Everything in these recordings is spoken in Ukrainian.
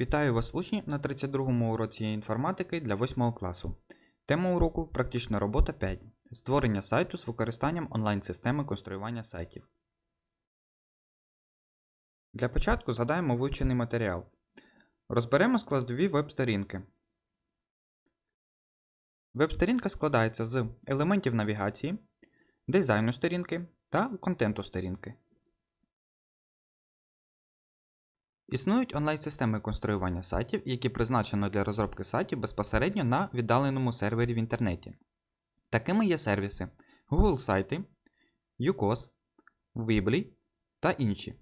Вітаю вас, учні, на 32-му уроці інформатики для 8 класу. Тема уроку Практична робота 5. Створення сайту з використанням онлайн-системи конструювання сайтів. Для початку згадаємо вивчений матеріал. Розберемо складові веб-сторінки. Веб-сторінка складається з елементів навігації, дизайну сторінки та контенту сторінки. Існують онлайн-системи конструювання сайтів, які призначено для розробки сайтів безпосередньо на віддаленому сервері в інтернеті. Такими є сервіси Google сайти, UCOS, Weebly та інші.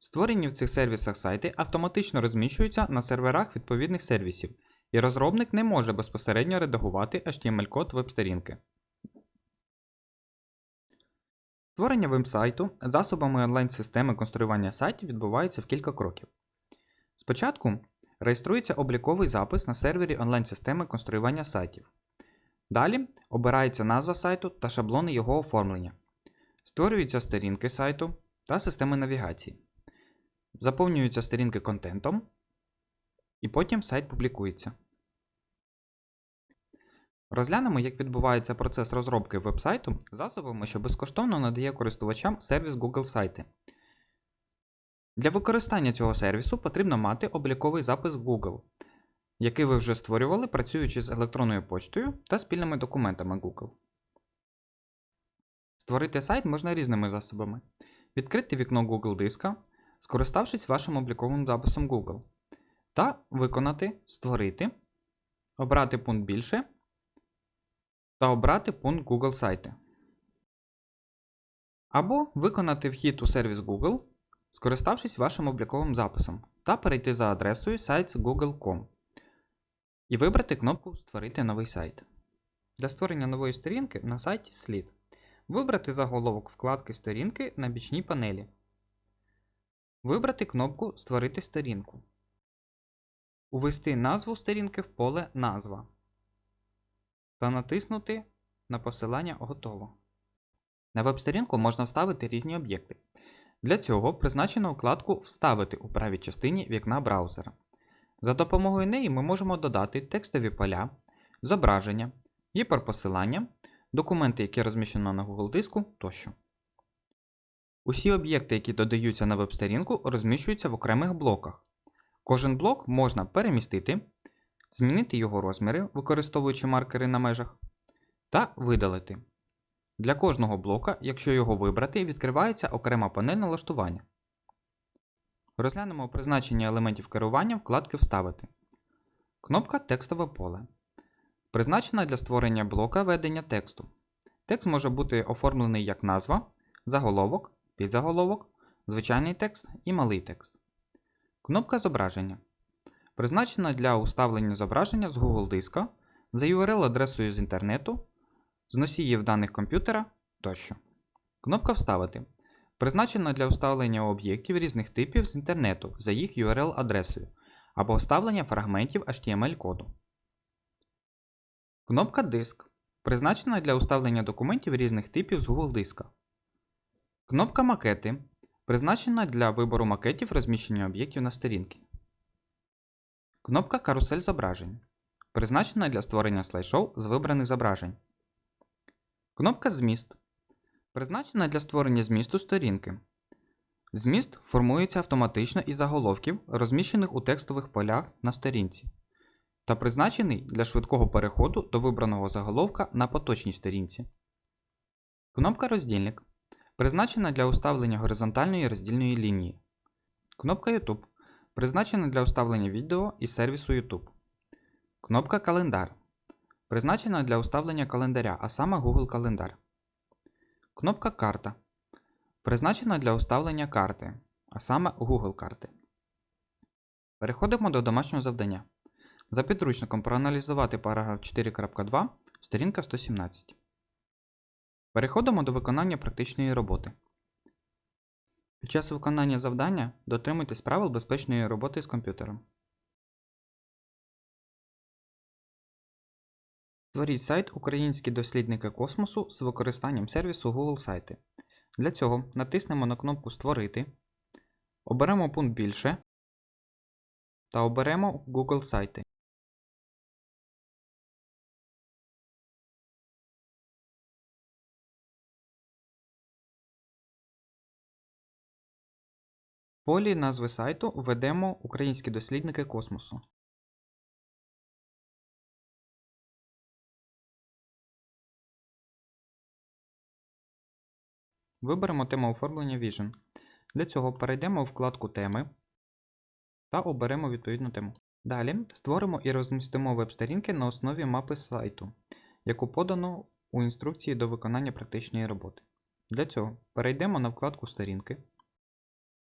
Створені в цих сервісах сайти автоматично розміщуються на серверах відповідних сервісів, і розробник не може безпосередньо редагувати HTML-код веб-сторінки. Створення веб-сайту засобами онлайн-системи конструювання сайтів відбувається в кілька кроків. Спочатку реєструється обліковий запис на сервері онлайн-системи конструювання сайтів. Далі обирається назва сайту та шаблони його оформлення. Створюються сторінки сайту та системи навігації. Заповнюються сторінки контентом, і потім сайт публікується. Розглянемо, як відбувається процес розробки веб-сайту засобами, що безкоштовно надає користувачам сервіс Google сайти. Для використання цього сервісу потрібно мати обліковий запис Google, який ви вже створювали, працюючи з електронною поштою та спільними документами Google. Створити сайт можна різними засобами. Відкрити вікно Google диска, скориставшись вашим обліковим записом Google, та виконати Створити, обрати пункт більше та обрати пункт Google сайти. Або виконати вхід у сервіс Google, скориставшись вашим обліковим записом, та перейти за адресою sites.google.com і вибрати кнопку Створити новий сайт. Для створення нової сторінки на сайті слід вибрати заголовок вкладки сторінки на бічній панелі. Вибрати кнопку Створити сторінку. Увести назву сторінки в поле Назва та натиснути на посилання Готово. На веб-сторінку можна вставити різні об'єкти. Для цього призначено вкладку Вставити у правій частині вікна браузера. За допомогою неї ми можемо додати текстові поля, зображення, гіперпосилання, документи, які розміщено на Google диску тощо. Усі об'єкти, які додаються на веб-сторінку, розміщуються в окремих блоках. Кожен блок можна перемістити, змінити його розміри, використовуючи маркери на межах, та видалити. Для кожного блока, якщо його вибрати, відкривається окрема панель налаштування. Розглянемо призначення елементів керування вкладки Вставити. Кнопка Текстове поле. Призначена для створення блока ведення тексту. Текст може бути оформлений як назва, заголовок, підзаголовок, звичайний текст і малий текст. Кнопка Зображення. Призначена для уставлення зображення з Google диска за URL-адресою з інтернету, з носіїв даних комп'ютера тощо. Кнопка Вставити. Призначена для вставлення об'єктів різних типів з інтернету за їх URL-адресою або вставлення фрагментів HTML-коду. Кнопка Диск. Призначена для уставлення документів різних типів з Google диска. Кнопка Макети. Призначена для вибору макетів розміщення об'єктів на сторінці. Кнопка Карусель зображень. Призначена для створення слайд-шоу з вибраних зображень. Кнопка Зміст. Призначена для створення змісту сторінки. Зміст формується автоматично із заголовків, розміщених у текстових полях на сторінці, та призначений для швидкого переходу до вибраного заголовка на поточній сторінці. Кнопка Роздільник. Призначена для уставлення горизонтальної роздільної лінії. Кнопка YouTube. Призначена для уставлення відео із сервісу YouTube. Кнопка Календар. Призначена для уставлення календаря, а саме Google Календар. Кнопка Карта. Призначена для уставлення карти, а саме Google карти. Переходимо до домашнього завдання. За підручником проаналізувати параграф 4.2, сторінка 117. Переходимо до виконання практичної роботи. Під час виконання завдання дотримуйтесь правил безпечної роботи з комп'ютером. Створіть сайт Українські дослідники космосу з використанням сервісу Google сайти. Для цього натиснемо на кнопку Створити, оберемо пункт Більше та оберемо Google сайти. В полі назви сайту введемо Українські дослідники космосу. Виберемо тему оформлення Vision. Для цього перейдемо у вкладку Теми та оберемо відповідну тему. Далі створимо і розмістимо веб-сторінки на основі мапи сайту, яку подано у інструкції до виконання практичної роботи. Для цього перейдемо на вкладку Сторінки,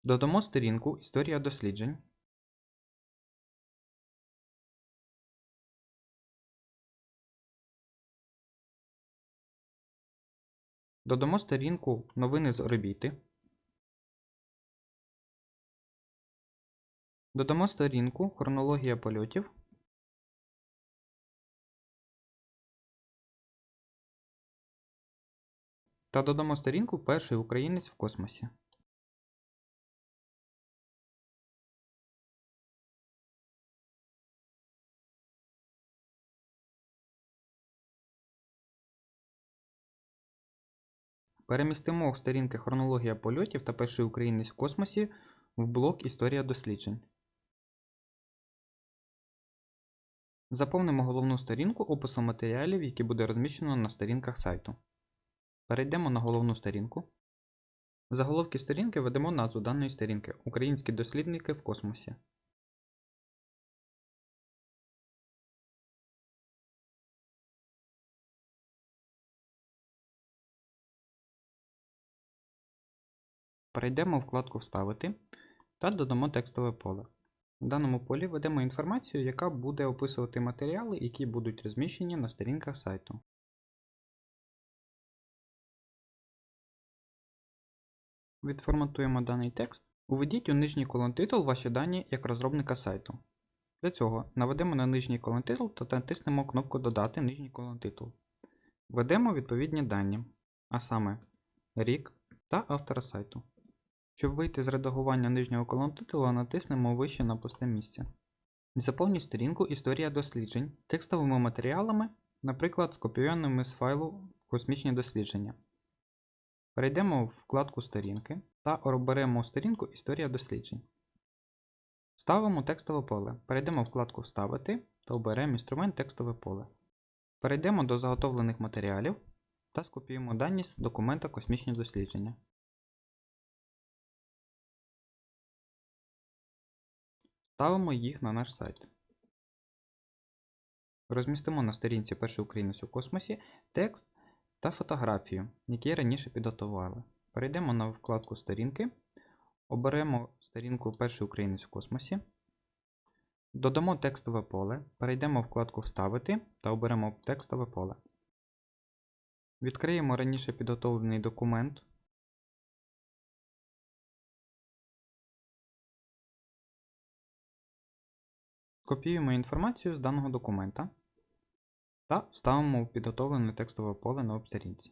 додамо сторінку Історія досліджень. Додамо сторінку Новини з орбіти. Додамо сторінку Хронологія польотів. Та додамо сторінку Перший українець в космосі. Перемістимо в сторінки Хронологія польотів та Перший українець в космосі в блок Історія досліджень. Заповнимо головну сторінку описом матеріалів, які буде розміщено на сторінках сайту. Перейдемо на головну сторінку. В заголовки сторінки введемо назву даної сторінки Українські дослідники в космосі. Перейдемо у вкладку Вставити та додамо текстове поле. В даному полі введемо інформацію, яка буде описувати матеріали, які будуть розміщені на сторінках сайту. Відформатуємо даний текст. Уведіть у нижній колон титул ваші дані як розробника сайту. Для цього наведемо на нижній колон титул та натиснемо кнопку Додати нижній колон титул. Введемо відповідні дані, а саме рік та автора сайту. Щоб вийти з редагування нижнього колону титулу, натиснемо вище на пусте місце. Заповніть сторінку Історія досліджень текстовими матеріалами, наприклад, скопійованими з файлу Космічні дослідження. Перейдемо в вкладку Сторінки та оберемо сторінку Історія досліджень. Вставимо текстове поле. Перейдемо в вкладку Вставити та оберемо інструмент текстове поле. Перейдемо до заготовлених матеріалів та скопіюємо дані з документа Космічні дослідження. Ставимо їх на наш сайт. Розмістимо на сторінці Перший українець у космосі текст та фотографію, які раніше підготували. Перейдемо на вкладку Сторінки, оберемо сторінку Перший українець у космосі, додамо текстове поле, перейдемо в вкладку Вставити та оберемо текстове поле. Відкриємо раніше підготовлений документ. Копіюємо інформацію з даного документа та вставимо у підготовлене текстове поле на веб-сторінці.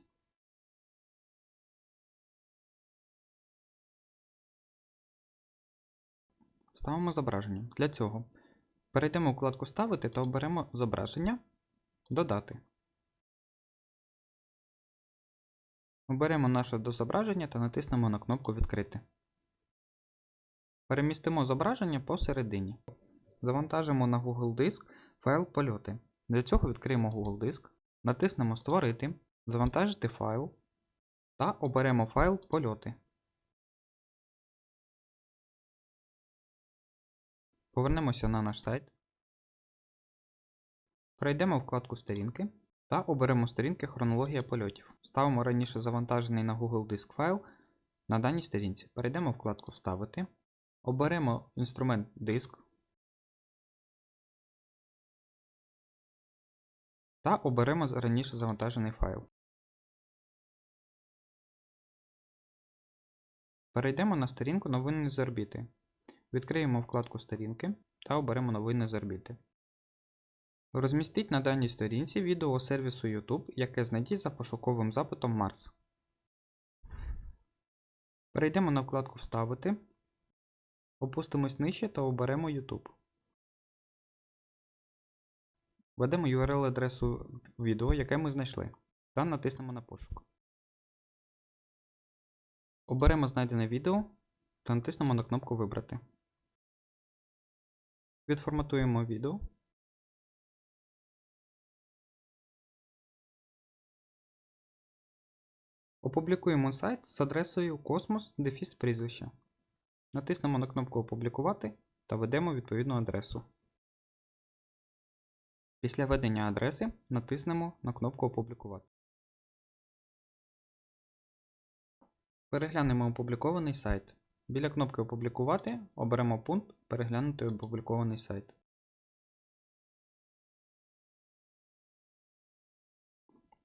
Вставимо зображення. Для цього перейдемо у вкладку Ставити та оберемо зображення Додати. Оберемо наше зображення та натиснемо на кнопку Відкрити. Перемістимо зображення посередині. Завантажимо на Google Диск файл польоти. Для цього відкриємо Google Диск, натиснемо Створити, Завантажити файл та оберемо файл польоти. Повернемося на наш сайт. Перейдемо вкладку Сторінки та оберемо сторінки Хронологія польотів. Ставимо раніше завантажений на Google Диск файл на даній сторінці. Перейдемо вкладку Вставити, оберемо інструмент Диск. Та оберемо раніше завантажений файл. Перейдемо на сторінку Новини з орбіти. Відкриємо вкладку Сторінки та оберемо Новини з орбіти. Розмістіть на даній сторінці відео сервісу YouTube, яке знайдіть за пошуковим запитом Марс. Перейдемо на вкладку Вставити, опустимось нижче та оберемо YouTube. Введемо URL-адресу відео, яке ми знайшли, та натиснемо на пошук. Оберемо знайдене відео та натиснемо на кнопку Вибрати. Відформатуємо відео. Опублікуємо сайт з адресою космос дефіс прізвище. Натиснемо на кнопку Опублікувати та введемо відповідну адресу. Після введення адреси натиснемо на кнопку Опублікувати. Переглянемо опублікований сайт. Біля кнопки Опублікувати оберемо пункт Переглянути опублікований сайт.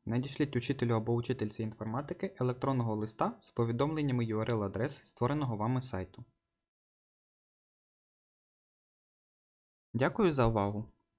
Надішліть учителю або учительці інформатики електронного листа з повідомленнями URL-адрес створеного вами сайту. Дякую за увагу!